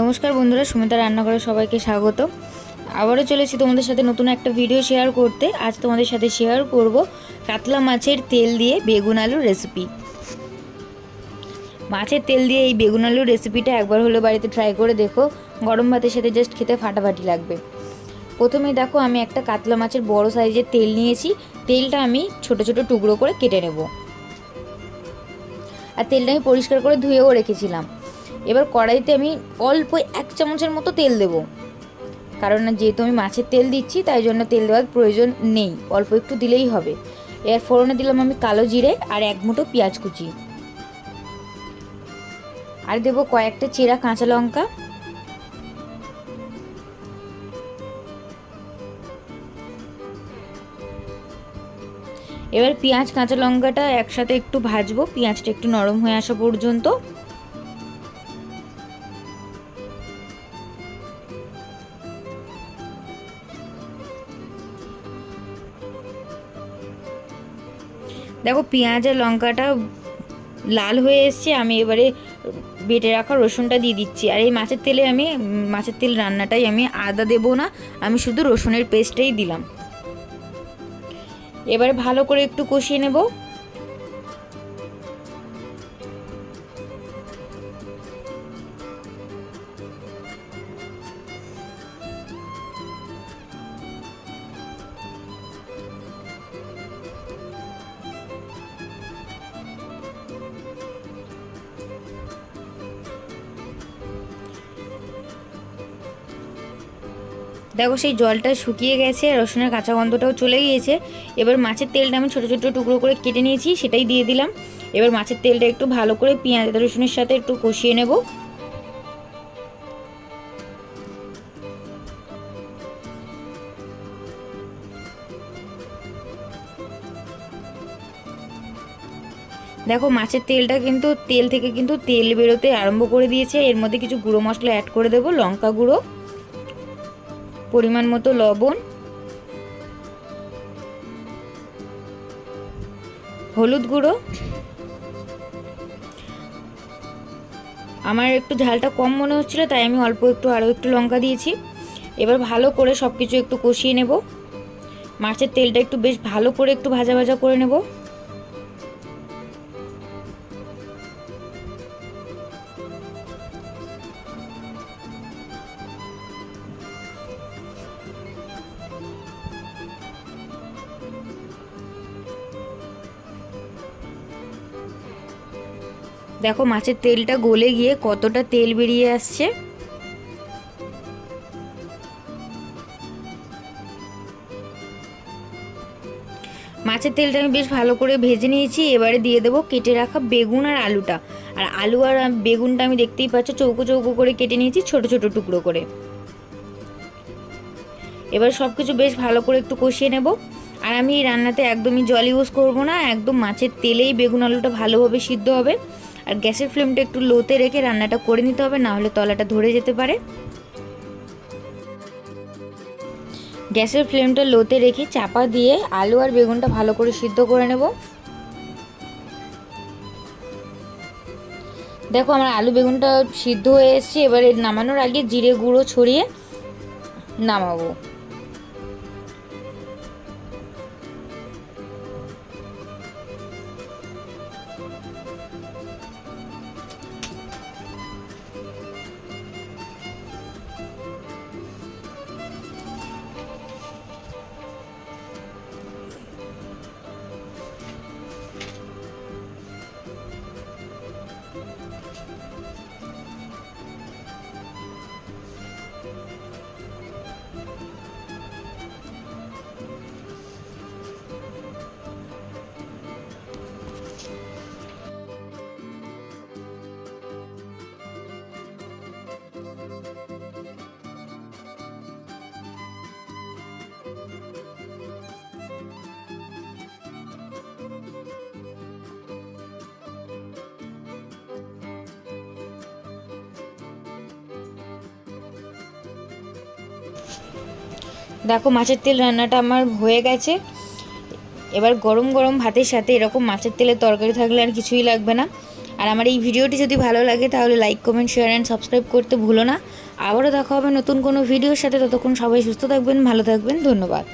নমস্কার বন্ধুরা, সুমিতা রান্নাঘরে সবাইকে স্বাগত। আবারও চলেছি তোমাদের সাথে নতুন একটা ভিডিও শেয়ার করতে। আজ তোমাদের সাথে শেয়ার করব কাতলা মাছের তেল দিয়ে বেগুন আলুর রেসিপি মাছের তেল দিয়ে এই বেগুন আলুর রেসিপিটা একবার হলো বাড়িতে ট্রাই করে দেখো। গরম ভাতের সাথে জাস্ট খেতে ফাটাফাটি লাগবে। প্রথমে দেখো, আমি একটা কাতলা মাছের বড় সাইজের তেল নিয়েছি। তেলটা আমি ছোট ছোট টুকরো করে কেটে নেব। আর তেলটা আমি পরিষ্কার করে ধুয়েও রেখেছিলাম। এবার কড়াইতে আমি অল্প এক চামচের মতো তেল দেবো। কারণ যেহেতু আমি মাছের তেল দিচ্ছি, তাই জন্য তেল দেওয়ার প্রয়োজন নেই। অল্প একটু দিলেই হবে। এর ফোড়নে দিলাম আমি কালো জিরে আর এক মুঠো পেঁয়াজ কুচি। আর দেবো কয়েকটা চেরা কাঁচা লঙ্কা। এবার পেঁয়াজ, কাঁচা লঙ্কাটা একসাথে একটু ভাজবো। পেঁয়াজটা একটু নরম হয়ে আসা পর্যন্ত। দেখো, পেঁয়াজ আর লঙ্কাটা লাল হয়ে এসছে, আমি এবারে বেটে রাখা রসুনটা দিয়ে দিচ্ছি। আর এই মাছের তেলে আমি, মাছের তেল রান্নাটাই আমি আদা দেবো না, আমি শুধু রসুনের পেস্টটাই দিলাম। এবারে ভালো করে একটু কষিয়ে নেব। দেখো সেই জলটা শুকিয়ে গেছে, রসুনের কাঁচা গন্ধটাও চলে গিয়েছে। এবার মাছের তেলটা আমি ছোটো ছোটো টুকরো করে কেটে নিয়েছি, সেটাই দিয়ে দিলাম। এবার মাছের তেলটা একটু ভালো করে পেঁয়াজ রসুনের সাথে একটু কষিয়ে নেব। দেখো মাছের তেলটা কিন্তু, তেল থেকে কিন্তু তেল বেরোতে আরম্ভ করে দিয়েছে। এর মধ্যে কিছু গুঁড়ো মশলা অ্যাড করে দেবো, লঙ্কা গুঁড়ো। পরিমাণ মতো লবণ, হলুদ গুঁড়ো। আমার একটু ঝালটা কম মনে হচ্ছিল, তাই আমি অল্প একটু আরও একটু লঙ্কা দিয়েছি। এবার ভালো করে সব কিছু একটু কষিয়ে নেব। মাছের তেলটা একটু বেশ ভালো করে একটু ভাজা ভাজা করে নেব। দেখো মাছের তেলটা গলে গিয়ে কতটা তেল বেরিয়ে আসছে। মাছের তেলটা আমি বেশ ভালো করে ভেজে নিয়েছি, এবারে দিয়ে দেবো কেটে রাখা বেগুন আর আলুটা। আর আলু আর বেগুনটা আমি দেখতেই পাচ্ছ, চৌকো চৌকো করে কেটে নিয়েছি, ছোট ছোট টুকরো করে। এবার সব কিছু বেশ ভালো করে একটু কষিয়ে নেব। আর আমি এই রান্নাতে একদমই জল ইউজ করব না, একদম মাছের তেলেই বেগুন আলুটা ভালোভাবে সিদ্ধ হবে। আর গ্যাসের ফ্লেমটা একটু লোতে রেখে রান্নাটা করে নিতে হবে, না হলে তলাটা ধরে যেতে পারে। গ্যাসের ফ্লেমটা লোতে রেখে চাপা দিয়ে আলু আর বেগুনটা ভালো করে সিদ্ধ করে নেব। দেখো আমার আলু বেগুনটা সিদ্ধ হয়ে এসছে, এবারে নামানোর আগে জিরে গুঁড়ো ছড়িয়ে নামাবো। দেখো মাছের তেল রান্নাটা আমার হয়ে গেছে। এবার গরম গরম ভাতের সাথে এরকম মাছের তেলের তরকারি থাকলে আর কিছুই লাগবে না। আর আমার এই ভিডিওটি যদি ভালো লাগে তাহলে like comment share and subscribe করতে ভুলো না। আবারও দেখা হবে নতুন কোনো ভিডিওর সাথে। ততক্ষণ সবাই সুস্থ থাকবেন, ভালো থাকবেন, ধন্যবাদ।